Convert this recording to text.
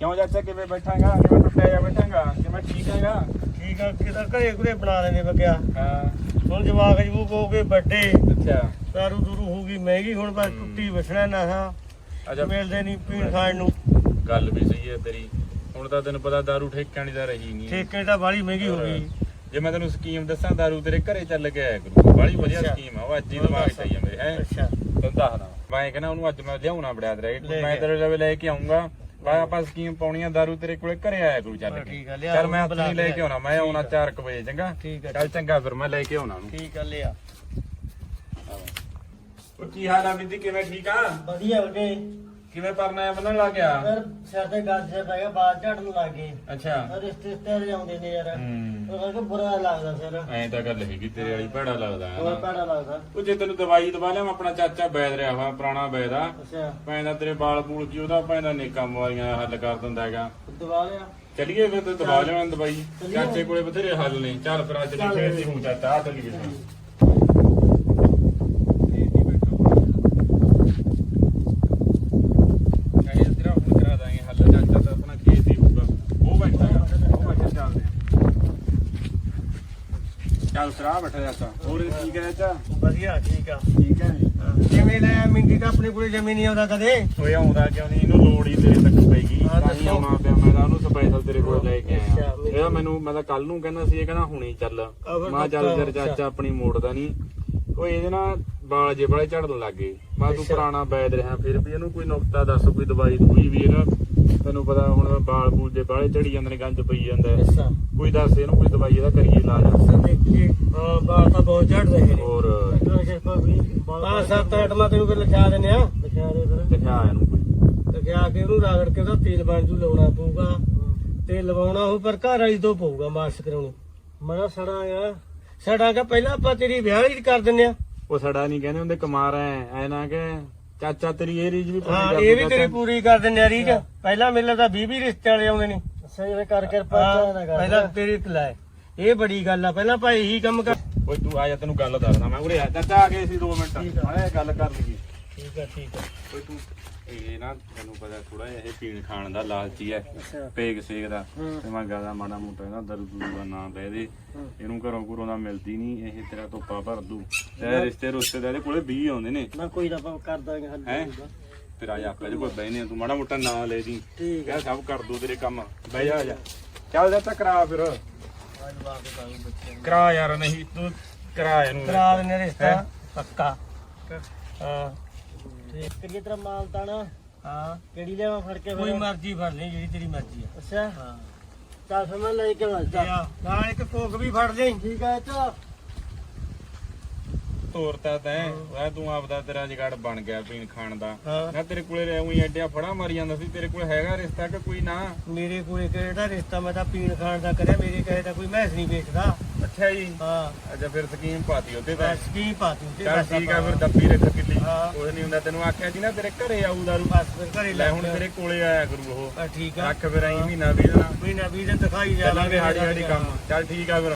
ਕਿਉਂ ਚਾਚਾ ਕਿਵੇਂ ਬੈਠਾਂਗਾ? ਕਿਵੇਂ ਟੁੱਟਿਆ ਜਾ ਬੈਠਾਂਗਾ? ਕਿਵੇਂ ਠੀਕ ਹੈਗਾ? ਠੀਕ ਆ ਕਿਦਾਂ ਘਰੇ ਘਰੇ ਬਣਾ ਲੈਣੇ ਬੱਗਿਆ। ਹਾਂ। ਹੁਣ ਜਵਾਕ ਜਵੂ ਕੋ ਕੇ ਵੱਡੇ। ਅੱਛਾ। ਦਾਰੂ ਦੂਰੂ ਹੋ ਗਈ ਮਹਿੰਗੀ ਹੁਣ ਬਸ ਟੁੱਟੀ ਵਸਣਾ ਨਾ ਹਾਂ। ਅੱਛਾ। ਮਿਲਦੇ ਨਹੀਂ ਪੀਣ ਖਾਣ ਨੂੰ। ਗੱਲ ਵੀ ਸਹੀ ਹੈ ਤੇਰੀ। ਹੁਣ ਤਾਂ ਤੈਨੂੰ ਪਤਾ ਦਾਰੂ ਠੇਕਿਆਂ ਦੀ ਤਾਂ ਰਹੀ ਨਹੀਂ। ਠੇਕੇ ਤਾਂ ਬਾਲੀ ਮਹਿੰਗੀ ਹੋ ਗਈ। ਜੇ ਮੈਂ ਤੈਨੂੰ ਸਕੀਮ ਦੱਸਾਂ ਦਾਰੂ ਤੇਰੇ ਘਰੇ ਚੱਲ ਕੇ ਆਇਆ ਕਰੂ ਬੜੀ ਵਧੀਆ। ਸਕੀਮ ਆ ਉਹ ਅੱਜ ਹੀ ਦਿਮਾਗ 'ਚ ਆਈ ਮੇਰੇ ਹੈ। ਅੱਛਾ। ਤੈਨੂੰ ਦੱਸਦਾ। ਮੈਂ ਕਹਿੰਦਾ ਉਹਨੂੰ ਅੱਜ ਮੈਂ ਲਿਆਉਣਾ ਬੜਿਆ ਤੇਰੇ। ਮੈਂ। ਤੇਰੇ ਲਵੇ ਲੈ ਕੇ ਆਉਂਗਾ ਬਾ ਆਪਾਂ ਸਕੀਮ ਪਾਉਣੀ ਆ ਦਾਰੂ ਤੇਰੇ ਕੋਲੇ ਘਰੇ ਆਇਆ ਕਰੂ ਚੱਲ ਕੇ। ਠੀਕ ਆ, ਲਿਆ ਚੱਲ ਮੈਂ ਬੁਲਾ ਆਪਣੀ ਲੈ ਕੇ ਆਉਣਾ ਮੈਂ ਆਉਣਾ 4 ਵਜੇ ਚੰਗਾ? ਠੀਕ ਆ ਚੱਲ ਚੰਗਾ ਫਿਰ ਮੈਂ ਲੈ ਕੇ ਆਉਣਾ ਉਹਨੂੰ। ਠੀਕ ਆ ਲਿਆ। ਕੀ ਹਾਲ ਆ ਬਿੰਦੀ ਕਿਵੇਂ ਠੀਕ ਆ? ਵਧੀਆ ਬਗੇ ਕਿਵੇਂ ਪਰਨਾ ਆ ਬੰਨਣ ਲੱਗ ਗਿਆ? ਯਾਰ ਸਿਰ ਤੇ ਗੱਜ ਜਿਹਾ ਪੈ ਗਿਆ ਬਾਲ ਝੜਨ ਲੱਗ ਗਏ। ਅੱਛਾ। ਰਿਸ਼ਤੇ ਰਿਸ਼ਤੇ ਜਾਂਦੇ ਨੇ ਯਾਰ। ਹੂੰ। ਉਹ ਕਹਿੰਦਾ ਬੁਰਾ ਲੱਗਦਾ ਸਿਰ। ਐਂ ਤਾਂ ਗੱਲ ਹੈਗੀ ਤੇਰੇ ਵਾਲੀ ਭੈੜਾ ਲੱਗਦਾ ਹੈ ਹੋਰ ਨਾ ਭੈੜਾ ਲੱਗਦਾ। ਉਹ ਜੇ ਤੈਨੂੰ ਦਵਾਈ ਦਵਾ ਲਿਆ ਆਪਣਾ ਚਾਚਾ ਬੈਦ ਰਿਹਾ ਵਾ ਪੁਰਾਣਾ ਬੈਦ ਆ। ਅੱਛਾ। ਪੈਂਦਾ ਤੇਰੇ ਬਾਲ ਬੂਲ ਕੀ ਉਹਦਾ ਪੈਂਦਾ ਨੇਕਾਂ ਬਿਮਾਰੀਆਂ ਦਾ ਹੱਲ ਕਰ ਦਿੰਦਾ ਹੈਗਾ। ਦਵਾ ਲਿਆ। ਚੱਲੀਏ ਫਿਰ ਤੇ ਦਵਾ ਲਿਆ ਦਵਾਈ। ਚਾਚੇ ਕੋਲੇ ਬਥੇਰੇ ਹੱਲ ਨੇ। ਚੱਲ ਫਿਰ ਅੱਜ ਸੀ ਹੁਣ ਚਾਚਾ ਆ ਚੱਲੀਏ। ਫਿਰ ਕਹੇ ਤੇਰਾ ਹੁਣ ਕਰਾ ਦਾਂਗੇ ਹੱਲ ਚਾਚਾ ਤਾਂ ਆਪਣਾ ਖੇਤ ਹੀ ਹੋਊਗਾ ਉਹ ਬੈਠਾ ਹੈਗਾ ਉਹ ਬੈਠਾ ਚੱਲਦੇ ਆ ਚੱਲ ਸਰਾ ਬੈਠਾ ਚਾਚਾ ਹੋਰ ਠੀਕ ਹੈ ਚਾਚਾ? ਵਧੀਆ ਠੀਕ ਆ। ਠੀਕ ਹੈ ਕਿਵੇਂ ਲੈ ਮਿੰਦੀ ਤਾਂ ਆਪਣੇ ਕੋਲੇ ਜਮੀ ਨਹੀਂ ਆਉਂਦਾ ਕਦੇ? ਓਏ ਆਉਂਦਾ ਕਿਉਂ ਨਹੀਂ? ਇਹਨੂੰ ਲੋੜ ਹੀ ਤੇਰੇ ਤੱਕ ਪੈਗੀ ਤਾਂ ਹੀ। ਆਉਣਾ ਪਿਆ ਮੈਂ ਤਾਂ। ਉਹਨੂੰ ਸਪੈਸ਼ਲ ਤੇਰੇ ਕੋਲ ਲੈ ਕੇ ਆਇਆ। ਇਹਦਾ ਮੈਨੂੰ ਮੈਂ ਤਾਂ ਕੱਲ ਨੂੰ ਕਹਿੰਦਾ ਸੀ ਇਹ ਕਹਿੰਦਾ ਹੁਣੇ ਚੱਲ। ਮੈਂ ਚੱਲ ਤੇਰੇ ਚਾਚਾ। ਆਪਣੀ ਮੋੜਦਾ ਨਹੀਂ। ਓਏ ਇਹਦੇ ਨਾਲ ਵਾਲ ਜੇ ਬੜੇ ਝੜਨ ਲੱਗੇ ਮੈਂ ਤੂੰ। ਪੁਰਾਣਾ ਬੈਦ ਰਿਹਾ। ਫਿਰ ਵੀ ਇਹਨੂੰ ਕੋਈ ਨੁਕਤਾ ਦੱਸ ਕੋਈ ਦਵਾਈ ਦੂਈ ਵੀ ਇਹਦਾ ਤੈਨੂੰ ਪਤਾ ਹੁਣ ਵਾਲ ਬੂਲ ਜੇ ਬਾਲੇ ਝੜੀ ਜਾਂਦੇ ਨੇ ਗੰਜ ਪਈ ਜਾਂਦਾ। ਹੈ। ਅੱਛਾ। ਕੋਈ ਦੱਸ ਇਹਨੂੰ ਕੋਈ ਦਵਾਈ ਇਹਦਾ ਕਰੀਏ ਇਲਾਜ। ਅਸਾਂ ਦੇਖੀਏ। ਹਾਂ ਬਾਲ ਤਾਂ ਬਹੁਤ ਝੜ ਰਹੇ ਨੇ। ਹੋਰ। ਪੰਜ ਸੱਤ ਆਈਟਮਾਂ ਤੈਨੂੰ ਫਿਰ ਲਿਖਾ ਦਿੰਦੇ ਆ ਲਿਖਾ ਦੇ ਫਿਰ। ਦਿਖਾ ਇਹਨੂੰ ਕੋਈ। ਲਿਖਾ ਕੇ ਉਹਨੂੰ ਰਗੜ ਕੇ ਉਹਦਾ ਤੇਲ ਬਣ ਜੂ ਲਾਉਣਾ ਪਊਗਾ। ਤੇ ਲਵਾਉਣਾ ਉਹ ਪਰ ਘਰ ਵਾਲੀ ਤੋਂ ਪਊਗਾ ਮਾਸਕ ਕਰਾਉਣੀ। ਮਰਾ ਸੜਾ ਆ। ਸੜਾ ਕਿ ਪਹਿਲਾਂ ਆਪਾਂ ਤੇਰੀ ਵਿਆਹ ਹੀ ਕਰ ਦਿੰਦੇ ਆ ਉਹ ਸੜਾ ਨਹੀਂ ਕਹਿੰਦੇ ਹੁੰਦੇ ਕਮਾਰ ਐ ਐ ਨਾ ਕਿ ਚਾਚਾ ਤੇਰੀ ਇਹ ਰੀਜ ਵੀ ਪੂਰੀ ਹਾਂ ਕਰ ਇਹ ਵੀ ਤੇਰੀ ਪੂਰੀ ਕਰ ਦਿੰਦੇ ਆ ਰੀਜ। ਪਹਿਲਾਂ ਮੇਲੇ ਤਾਂ 20 20 ਰਿਸ਼ਤੇ ਵਾਲੇ ਆਉਂਦੇ ਨੇ। ਸਹੀ ਕਰ ਕਰ। ਪਹਿਲਾਂ ਤੇਰੀ ਤਲਾਏ ਇਹ ਬੜੀ ਗੱਲ ਆ। ਪਹਿਲਾਂ ਭਾਈ ਇਹੀ ਕੰਮ ਕਰ ਓਏ ਤੂੰ ਆ ਜਾ ਤੈਨੂੰ ਗੱਲ ਦੱਸਦਾ ਮੈਂ। ਉਰੇ ਆ ਚਾਚਾ ਆ ਗਏ ਸੀ 2 ਮਿੰਟ। ਮਾੜੇ ਗੱਲ ਕਰ ਲਈਏ। ਠੀਕ ਆ ਠੀਕ ਆ। ਓਏ ਤੂੰ ਇਹ ਨਾ ਤੈਨੂੰ ਪਤਾ ਥੋੜਾ ਜਿਹਾ ਇਹ ਪੀਣ ਖਾਣ ਦਾ ਲਾਲਚੀ ਅੱਛਾ। ਪੇਗ ਸੇਗ ਦਾ। ਹੂੰ। ਤੇ ਮੈਂ ਗਾਦਾ ਮਾੜਾ ਮੋਟਾ ਇਹਦਾ ਦਰਦ ਦੂਰ ਦਾ ਨਾਂ ਲੈ ਦੇ ਹੂੰ। ਇਹਨੂੰ ਘਰੋਂ ਘਰੋਂ ਦਾ ਮਿਲਦੀ ਨਹੀਂ ਇਹ ਤੇਰਾ ਤੋਪਾ ਭਰ ਦੂ। ਤੇ ਰਿਸ਼ਤੇ ਰੁਸ਼ਤੇ ਦਾ ਇਹਦੇ ਕੋਲੇ 20 ਆਉਂਦੇ ਨੇ। ਨਾ ਕੋਈ ਨਾ ਕਰ ਦਾਂਗੇ ਹੱਲ ਹੈ? ਤੇਰਾ ਆਪੇ ਜੇ ਕੋਈ ਬੈਨੇ ਤੂੰ ਮਾੜਾ ਮੋਟਾ ਨਾਂ ਲੈ ਦੀ ਠੀਕ ਇਹ ਸਭ ਕਰ ਦੂ ਤੇਰੇ ਕੰਮ। ਬਹਿ ਜਾ ਜਾ। ਚੱਲ ਜਾ ਤਾਂ ਕਰਾ ਫਿਰ। ਕਰਾ ਯਾਰ ਨਹੀਂ ਤੂੰ ਕਰਾ ਇਹਨੂੰ। ਕਰਾ ਦਿੰਦੇ ਰਿਸ਼ਤਾ। ਹੈਂ? ਪੱਕਾ। ਹਾਂ। ਕਰੀਏ ਤੇਰਾ ਮਾਲ ਤਾਣਾ? ਹਾਂ। ਕਿਹੜੀ ਲੈਵਾ ਫੜ ਕੇ ਕੋਈ ਮਰਜ਼ੀ ਫੜ ਲਈ ਜਿਹੜੀ ਤੇਰੀ ਮਰਜ਼ੀ ਆ। ਅੱਛਾ। ਹਾਂ। ਚੱਲ ਫਿਰ ਮੈਂ ਲੈ ਕੇ ਆਵਾਂ। ਨਾਲ ਇੱਕ ਕੋਕ ਵੀ ਫੜ ਲਈ ਠੀਕ ਆ ਚਾ ਤੋਰਤਾ ਤੈਂ ਵੈ ਤੂੰ ਆਪਦਾ ਤੇਰਾ ਜਗੜ ਬਣ ਗਿਆ ਪੀਣ ਖਾਣ ਦਾ। ਹਾਂ। ਨਾ ਤੇਰੇ ਕੋਲੇ ਉਹੀ ਐਡਿਆ ਫੜਾ ਮਾਰੀ ਜਾਂਦਾ ਸੀ। ਤੇਰੇ ਕੋਲ ਹੈਗਾ ਰਿਸ਼ਤਾ ਕਿ ਕੋਈ ਨਾ? ਮੇਰੇ ਕੋਲੇ ਕਿਹੜਾ ਰਿਸ਼ਤਾ ਮੈਂ ਤਾਂ ਪੀਣ ਖਾਣ ਦਾ ਕਰਿਆ ਮੇਰੇ ਕਹੇ ਤਾਂ ਕੋਈ ਮੈਸ ਨਹੀਂ ਵੇਚਦਾ ਅੱਛਾ ਜੀ। ਹਾਂ। ਅੱਛਾ ਫਿਰ ਸਕੀਮ ਪਾਤੀ ਉੱਤੇ ਤਾਂ। ਬਸ ਕੀ ਪਾਤੀ ਤੇ ਚੱਲ ਬਸ ਠੀਕ ਆ ਫਿਰ ਡੱਬੀ ਰੱਖ ਕਿੱਲੀ। ਹਾਂ। ਕੁਝ ਨਹੀਂ ਹੁੰਦਾ ਤੈਨੂੰ ਆਖਿਆ ਸੀ ਨਾ ਤੇਰੇ ਘਰੇ ਆਊ ਦਾਰੂ। ਬਸ ਫਿਰ ਘਰੇ ਲੈ ਹੁਣ ਤੇਰੇ ਕੋਲੇ ਆਇਆ ਕਰੂ ਉਹ। ਠੀਕ ਆ। ਰੱਖ ਫਿਰ ਆਈ ਮਹੀਨਾ ਵੀ ਮਹੀਨਾ ਦਿਨ ਦਿਖਾਈ ਜਾ ਚੱਲਾਂਗੇ ਹਾੜੀ ਹਾੜੀ ਕੰਮ। ਚੱਲ ਠੀਕ ਆ ਫਿਰ।